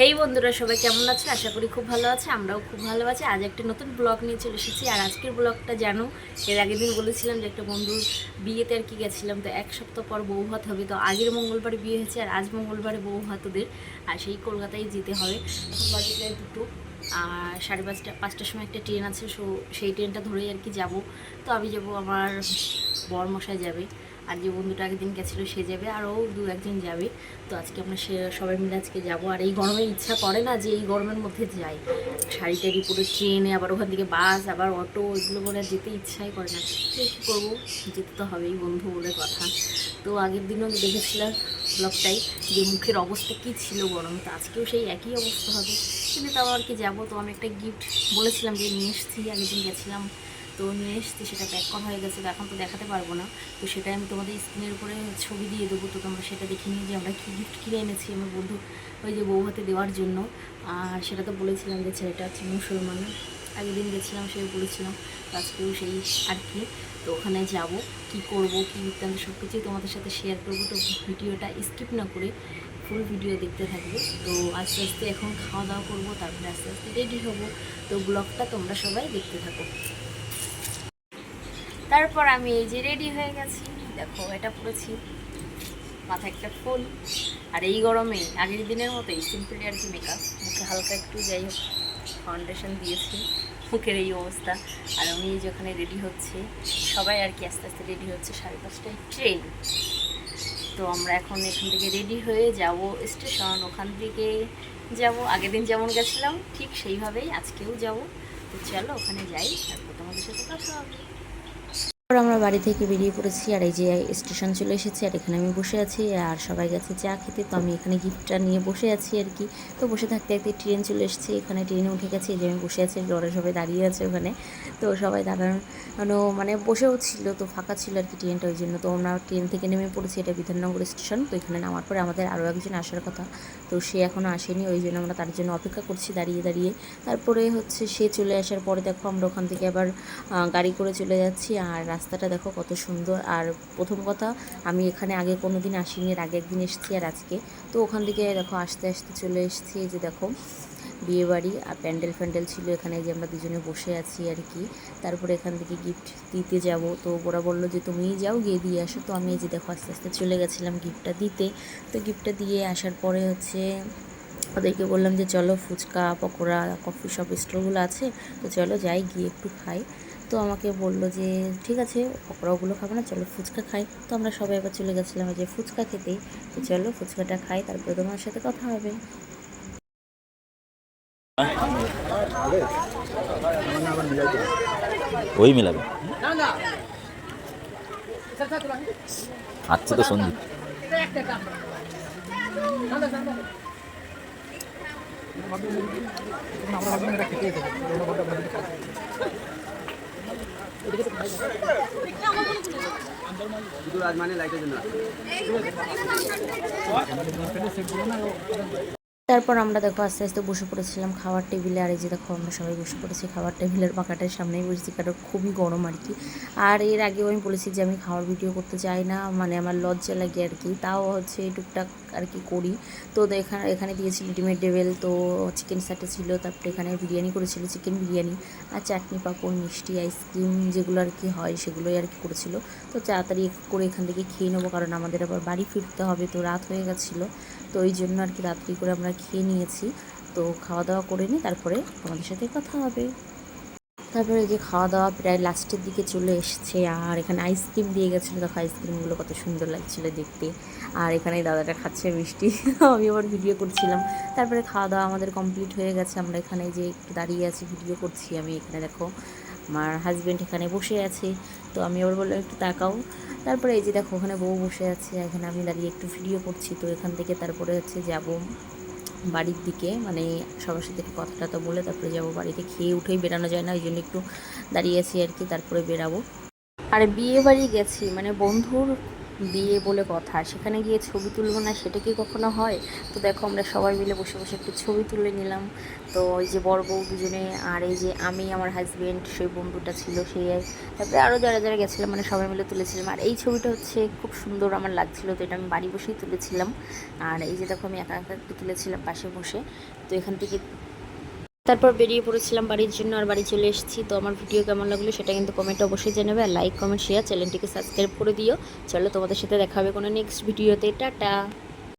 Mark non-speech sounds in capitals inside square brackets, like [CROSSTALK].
হেই বন্ধুরা, সবাই কেমন আছে আশা করি খুব ভালো আছে, আমরাও খুব ভালো আছি। আজ একটা নতুন ব্লগ নিয়ে চলে এসেছি, আর আজকের ব্লগটা জানো, এর আগের দিন বলেছিলাম যে একটা বন্ধুর বিয়েতে আর কি গেছিলাম, তো এক সপ্তাহ পর বউ ভাত হবে, তো আগের মঙ্গলবার বিয়ে হয়েছে, আর আজ মঙ্গলবারে বউ ভাত ওদের আর সেই কলকাতায় যেতে হবে। বাজে প্রায় দুটো, আর সাড়ে পাঁচটা, পাঁচটার সময় একটা ট্রেন আছে, সো সেই ট্রেনটা ধরেই আর কি যাব। তো আমি যাব আমার বরমশাই যাবে। আর যে বন্ধুটা একদিন গেছিল সে যাবে আরও দু একজন যাবে। তো আজকে আমরা সে সবাই মিলে আজকে যাব। আর এই গরমে ইচ্ছা করে না যে এই গরমের মধ্যে যাই। শাড়ি টাড়ি পুরো ট্রেনে আবার ওখান থেকে বাস, আবার অটো, এগুলো বলে আর যেতে ইচ্ছাই করে না। কী করব? যেতে তো হবেই বন্ধু বলে কথা। তো আগের দিনও দেখেছিলাম ব্লগটাই যে মুখের অবস্থা কী ছিল গরমে। তো আজকেও সেই একই অবস্থা হবে। কিন্তু তাও আর কি যাব? তো আমি একটা গিফট বলেছিলাম যে নিয়ে এসেছি। আগের দিন গেছিলাম তো নিয়ে এসেছি, সেটা প্যাক করা হয়ে গেছে, তো এখন তো দেখাতে পারব না। তো সেটাই আমি তোমাদের স্ক্রিনের উপরে ছবি দিয়ে দেবো, তো তোমরা সেটা দেখে নিয়ে যে আমরা কী গিফট কিনে এনেছি আমার বন্ধু, ওই যে বউ হাতে দেওয়ার জন্য। আর সেটা তো বলেছিলাম যে ছেলেটা হচ্ছে মুসলমান। আগের দিন গেছিলাম সে বলেছিলাম আজকেও সেই আর কি। তো ওখানে যাব, কি করব, কি বৃত্তান্ত সব কিছুই তোমাদের সাথে শেয়ার করব। তো ভিডিওটা স্কিপ না করে ফুল ভিডিও দেখতে থাকবে। তো আস্তে আস্তে এখন খাওয়া দাওয়া করব, তারপরে আস্তে আস্তে রেডি হব। তো ব্লগটা তোমরা সবাই দেখতে থাকো। তারপর আমি এই যে রেডি হয়ে গেছি। দেখো, এটা পরেছি মাথায় একটা ফুল। আর এই গরমে, আগের দিনের মতোই সিম্পলি আর কি মেকআপ মুখে হালকা একটু যাই হোক ফাউন্ডেশন দিয়েছি, মুখের এই অবস্থা। আর আমি এই যে ওখানে রেডি হচ্ছে, সবাই আর কি আস্তে আস্তে রেডি হচ্ছে, সাড়ে পাঁচটায় ট্রেন তো আমরা এখন এখান থেকে রেডি হয়ে যাব স্টেশন ওখান থেকে যাব। আগের দিন যেমন গেছিলাম, ঠিক সেইভাবেই আজকেও যাব। তো চলো, ওখানে যাই, তারপর তোমাদের সাথে কথা হবে। তারপর আমরা বাড়ি থেকে বেরিয়ে পড়েছি আর এই যে স্টেশন চলে এসেছি আর এখানে আমি বসে আছি আর সবাই গেছে চা খেতে, তো আমি এখানে গিফটটা নিয়ে বসে আছি আর কি। তো বসে থাকতে থাকতে ট্রেন চলে এসেছে, এখানে ট্রেনে উঠে গেছে, এই যে আমি বসে আছি ডরে সবাই দাঁড়িয়ে আছে ওখানে। তো সবাই দাঁড়ানো মানে বসেও ছিল, তো ফাঁকা ছিল আর কি ট্রেনটা ওই জন্য। তো আমরা ট্রেন থেকে নেমে পড়েছি এটা বিধাননগর স্টেশন, তো এখানে নামার পরে আমাদের আরও একজন আসার কথা। তো সে এখনও আসেনি, ওই জন্য আমরা তার জন্য অপেক্ষা করছি দাঁড়িয়ে দাঁড়িয়ে। তারপরে হচ্ছে সে চলে আসার পরে দেখো আমরা ওখান থেকে আবার গাড়ি করে চলে যাচ্ছি আর রাস্তাটা দেখো কত সুন্দর। আর প্রথম কথা, আমি এখানে আগে কোনো দিন আসিনি, এর আগে একদিন এসেছি আর আজকে। তো ওখান থেকে দেখো আস্তে আস্তে চলে এসেছি যে দেখো বিয়ে বাড়ি আর প্যান্ডেল ফ্যান্ডেল ছিল এখানে যে আমরা দুজনে বসে আছি আর কি। তারপরে এখান থেকে গিফট দিতে যাব। তো ওরা বলল যে, তুমিই যাও, গিয়ে দিয়ে আসো। তো আমি এই যে দেখো আস্তে আস্তে চলে গেছিলাম গিফটটা দিতে। তো গিফটটা দিয়ে আসার পরে হচ্ছে ওদেরকে বললাম যে, চলো ফুচকা, পকোড়া কফি শপ স্টোরগুলো আছে। তো চলো যাই, গিয়ে একটু খাই। তো আমাকে বলল যে, ঠিক আছে, পকোড়া ওগুলো খাব না, চলো ফুচকা খাই। তো আমরা সবাই এবার চলে গেছিলাম যে ফুচকা খেতে। তো চলো ফুচকাটা খাই, তারপরে তোমার সাথে কথা হবে। ওই মিলাবে। আচ্ছা তো সন্দীপ তারপর আমরা দেখো আস্তে আস্তে বসে পড়েছিলাম খাওয়ার টেবিলে, আর এই যে দেখো আমরা সবাই বসে পড়েছি খাওয়ার টেবিলের পাকাটার সামনেই বসেছি, কারণ খুবই গরম আর কি। আর এর আগেও আমি বলেছি যে আমি খাওয়ার ভিডিও করতে চাই না মানে আমার লজ্জা লাগে আর কি। তাও হচ্ছে টুকটাক আর কি করি। তো এখানে এখানে দিয়েছিল ডিমের ডেভেল তো চিকেন স্যাটে ছিল, তারপরে এখানে বিরিয়ানি করেছিল চিকেন বিরিয়ানি আর চাটনি পাঁপড়, মিষ্টি আইসক্রিম যেগুলো আর কি হয় সেগুলোই আর কি করেছিল। তো তাড়াতাড়ি করে এখান থেকে খেয়ে নেব, কারণ আমাদের আবার বাড়ি ফিরতে হবে, তো রাত হয়ে গেছিল। তো ওই জন্য আর কি রাত্রি করে আমরা খেয়ে নিয়েছি। তো খাওয়া দাওয়া করে নিই তারপরে তোমাদের সাথে কথা হবে। তারপরে এই যে খাওয়া দাওয়া প্রায় লাস্টের দিকে চলে এসছে। আর এখানে আইসক্রিম দিয়ে গেছিল। দেখো আইসক্রিমগুলো কত সুন্দর লাগছিল দেখতে। আর এখানে দাদাটা খাচ্ছে মিষ্টি। [LAUGHS] আমি আবার ভিডিও করছিলাম। তারপরে খাওয়া দাওয়া আমাদের কমপ্লিট হয়ে গেছে। আমরা এখানে যে একটু দাঁড়িয়ে আছি ভিডিও করছি আমি। এখানে দেখো আমার হাজব্যান্ড এখানে বসে আছে। তো আমি আবার বললাম, একটু তাকাও। তারপরে এই যে দেখো, ওখানে বউ বসে আছে। এখানে আমি দাঁড়িয়ে একটু ভিডিও করছি। তো এখান থেকে তারপরে হচ্ছে যাব বাড়ির দিকে মানে সবার সাথে একটু কথা টথা বলে তারপরে যাব বাড়িতে। খেয়ে উঠেই বেরানো যায় না, ওই জন্য একটু দাঁড়িয়ে আছি আর কি, তারপরে বেরাবো। আর বিয়ে বাড়ি গেছি মানে বন্ধুর বিয়ে বলে কথা, সেখানে গিয়ে ছবি তুলবো না সেটা কি কখনো হয়? তো দেখো আমরা সবাই মিলে বসে বসে একটু ছবি তুলে নিলাম। তো ওই যে বড় বউ দুজনে আর এই যে আমি, আমার হাজব্যান্ড সেই বন্ধুটা ছিল, সেই। তারপরে আরও যারা যারা গেছিলাম মানে সবাই মিলে তুলেছিলাম। আর এই ছবিটা হচ্ছে খুব সুন্দর আমার লাগছিল, তো এটা আমি বাড়ি বসেই তুলেছিলাম। আর এই যে দেখো আমি একা একা একটু তুলেছিলাম পাশে বসে। তো এখান থেকে তারপর বেরিয়ে পড়েছিলাম বাড়ির জন্য আর বাড়ি চলে এসেছি। তো আমার ভিডিও কেমন লাগল সেটা কিন্তু কমেন্টে অবশ্যই জানাবে আর লাইক কমেন্ট শেয়ার চ্যানেলটিকে সাবস্ক্রাইব করে দিও। চলো তোমাদের সাথে দেখা হবে কোনো নেক্সট ভিডিওতে টাটা!